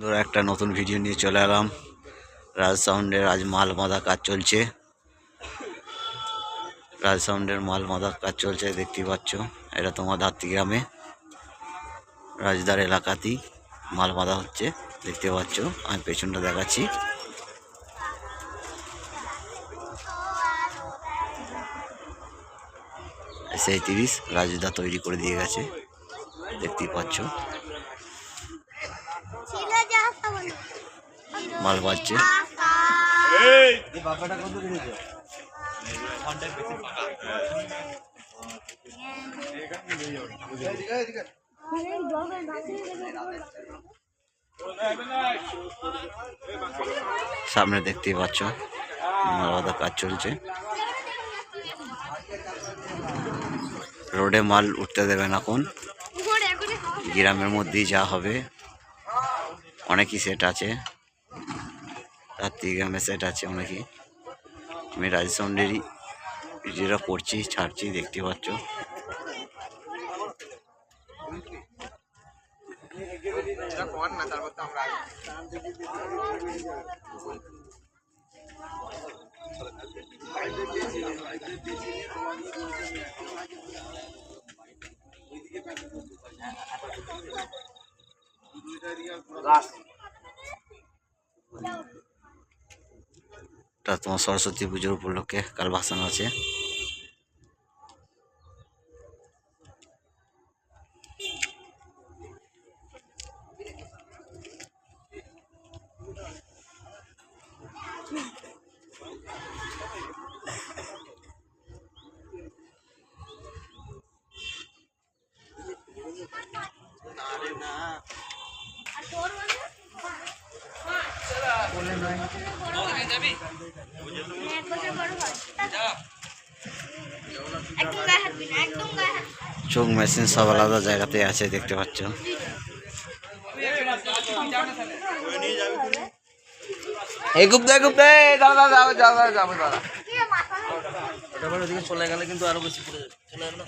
ধরো একটা নতুন ভিডিও নিয়ে চলে এলাম। রাজ সাউন্ডের আজ মাল বাঁধা কাজ চলছে। রাজ সাউন্ডের মাল বাঁধার কাজ চলছে, দেখতেই পাচ্ছ। এটা তোমার ধাত্তি গ্রামে, রাজদার এলাকাতেই মাল বাঁধা হচ্ছে, দেখতে পাচ্ছ। আমি পেছনটা দেখাচ্ছি। সেই তিরিশ, রাজদা তৈরি করে দিয়ে গেছে, দেখতেই পাচ্ছ। মাল বাজছে সামনে দেখতেই পাচ্ছ মাল বাঁধার কাজ চলছে। রোডে মাল উঠতে দেবে না এখন। গ্রামের মধ্যেই যা হবে অনেকই সেট আছে। রাত্রি গ্রামে সেট আছে অনেকই আমি রাজসন্ডেরই যেটা করছি ছাড়ছি দেখতে পাচ্ছ। এটা তোমার সরস্বতী পুজোর উপলক্ষে কাল ভাসান আছে একদম গায়ে হাঁটবি না একদম গায়ে হাঁটবি না। চোখ মেশিন সব আলাদা জায়গাতে আছে, দেখতে পাচ্ছ। এই গুপ্তা গুপ্তা দাদা যাও যাব দাদা চলে গেলে কিন্তু আরও বেশি পড়ে যাবে। চলে গেল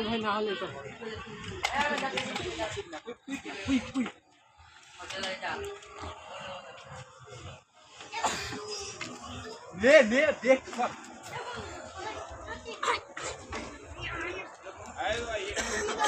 भाई नहा लेता ले ले देख सब